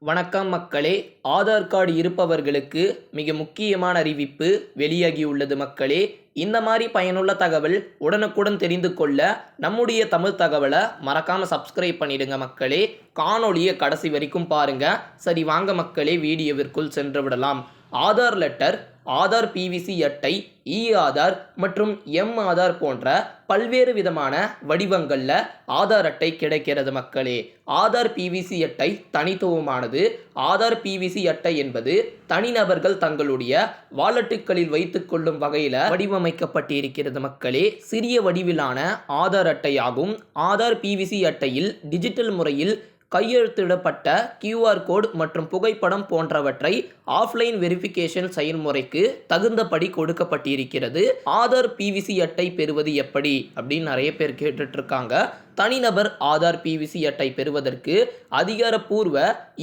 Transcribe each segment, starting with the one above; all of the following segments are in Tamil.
வணக்கம் மக்களே. ஆதார் கார்டு இருப்பவர்களுக்கு மிக முக்கியமான அறிவிப்பு வெளியாகியுள்ளது மக்களே. இந்த மாதிரி பயனுள்ள தகவல் உடனுக்குடன் தெரிந்து கொள்ள நம்முடைய தமிழ் தகவலை மறக்காமல் சப்ஸ்கிரைப் பண்ணிடுங்க மக்களே. காணொளியை கடைசி வரைக்கும் பாருங்க. சரி வாங்க மக்களே வீடியோவிற்குள் சென்று விடலாம். ஆதார் லெட்டர் ஆதார் பிவிசி அட்டை இ e ஆதார் மற்றும் எம் ஆதார் போன்ற பல்வேறு விதமான வடிவங்களில் ஆதார் அட்டை கிடைக்கிறது மக்களே. ஆதார் பிவிசி அட்டை தனித்துவமானது. ஆதார் பிவிசி அட்டை என்பது தனிநபர்கள் தங்களுடைய வாலெட்டுகளில் வைத்துக்கொள்ளும் வகையில் வடிவமைக்கப்பட்டிருக்கிறது மக்களே. சிறிய வடிவிலான ஆதார் அட்டையாகும். ஆதார் பிவிசி அட்டையில் டிஜிட்டல் முறையில் கையெழுத்திடப்பட்ட கியூஆர் கோட் மற்றும் புகைப்படம் போன்றவற்றை ஆஃப்லைன் வெரிஃபிகேஷன் செயல்முறைக்கு தகுந்தபடி கொடுக்கப்பட்டிருக்கிறது. ஆதார் பிவிசி அட்டை பெறுவது எப்படி அப்படின்னு நிறைய பேர் கேட்டுட்ருக்காங்க தனிநபர் ஆதார் பிவிசி அட்டை பெறுவதற்கு அதிகாரப்பூர்வ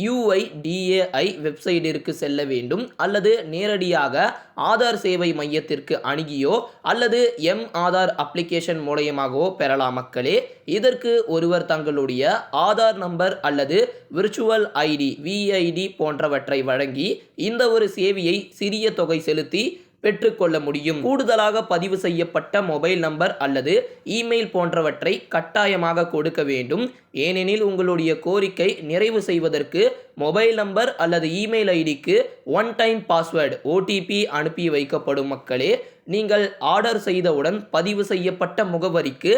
யுஐடிஏஐ வெப்சைட்டிற்கு செல்ல வேண்டும் அல்லது நேரடியாக ஆதார் சேவை மையத்திற்கு அணுகியோ அல்லது எம் ஆதார் அப்ளிகேஷன் மூலயமாகவோ பெறலாம் மக்களே. இதற்கு ஒருவர் தங்களுடைய ஆதார் நம்பர் அல்லது விர்ச்சுவல் ஐடி விஐடி போன்றவற்றை வழங்கி இந்த ஒரு சேவையை சிறிய தொகை செலுத்தி பெற்றுக்கொள்ள முடியும். கூடுதலாக பதிவு செய்யப்பட்ட மொபைல் நம்பர் அல்லது இமெயில் போன்றவற்றை கட்டாயமாக கொடுக்க வேண்டும். ஏனெனில் உங்களுடைய கோரிக்கை நிறைவு செய்வதற்கு மொபைல் நம்பர் அல்லது இமெயில் ஐடிக்கு ஒன் டைம் பாஸ்வேர்டு ஓடிபி அனுப்பி வைக்கப்படும் மக்களே. நீங்கள் ஆர்டர் செய்தவுடன் பதிவு செய்யப்பட்ட முகவரிக்கு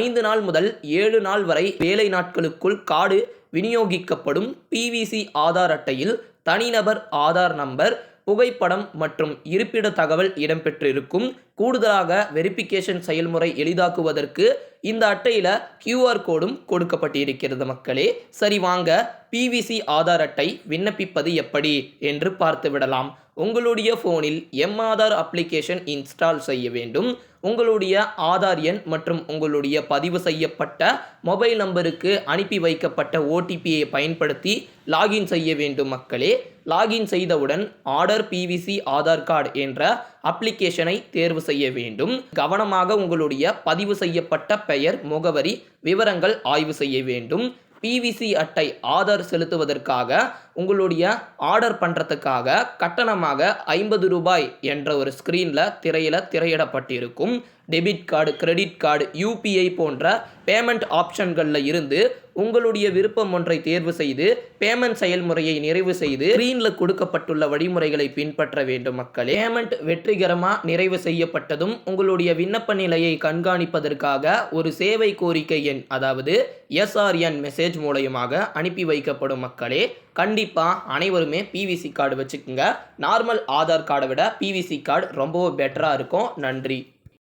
ஐந்து நாள் முதல் ஏழு நாள் வரை வேலை நாட்களுக்குள் கார்டு விநியோகிக்கப்படும். பிவிசி ஆதார் அட்டையில் தனிநபர் ஆதார் நம்பர் புகைப்படம் மற்றும் இருப்பிட தகவல் இடம்பெற்றிருக்கும். கூடுதலாக வெரிஃபிகேஷன் செயல்முறை எளிதாக்குவதற்கு இந்த அட்டையில் கியூஆர் கோடும் கொடுக்கப்பட்டிருக்கிறது மக்களே. சரி வாங்க. பிவிசி ஆதார் அட்டை விண்ணப்பிப்பது எப்படி என்று பார்த்துவிடலாம். உங்களுடைய ஃபோனில் எம் ஆதார் அப்ளிகேஷன் இன்ஸ்டால் செய்ய வேண்டும். உங்களுடைய ஆதார் எண் மற்றும் உங்களுடைய பதிவு செய்யப்பட்ட மொபைல் நம்பருக்கு அனுப்பி வைக்கப்பட்ட ஓடிபியை பயன்படுத்தி லாகின் செய்ய வேண்டும் மக்களே. லாகின் செய்தவுடன் ஆர்டர் பிவிசி ஆதார் கார்டு என்ற அப்ளிகேஷனை தேர்வு செய்ய வேண்டும். கவனமாக உங்களுடைய பதிவு செய்யப்பட்ட பெயர் முகவரி விவரங்கள் ஆய்வு செய்ய வேண்டும். பிவிசி அட்டை ஆதார் செலுத்துவதற்காக உங்களுடைய ஆர்டர் பண்ணுறதுக்காக கட்டணமாக ஐம்பது ரூபாய் என்ற ஒரு ஸ்க்ரீனில் திரையில் திரையிடப்பட்டிருக்கும். Debit card credit card UPI போன்ற பேமெண்ட் ஆப்ஷன்களில் இருந்து உங்களுடைய விருப்பம் ஒன்றை தேர்வு செய்து பேமெண்ட் செயல்முறையை நிறைவு செய்து ஸ்க்ரீனில் கொடுக்கப்பட்டுள்ள வழிமுறைகளை பின்பற்ற வேண்டும் மக்களே. பேமெண்ட் வெற்றிகரமாக நிறைவு செய்யப்பட்டதும் உங்களுடைய விண்ணப்ப நிலையை கண்காணிப்பதற்காக ஒரு சேவை கோரிக்கை எண் அதாவது எஸ்ஆர்என் மெசேஜ் மூலயமாக அனுப்பி வைக்கப்படும் மக்களே. கண்டிப்பாக அனைவருமே பிவிசி கார்டு வச்சுக்கோங்க. நார்மல் ஆதார் கார்டை விட பிவிசி கார்டு ரொம்பவும் பெட்டராக இருக்கும். நன்றி.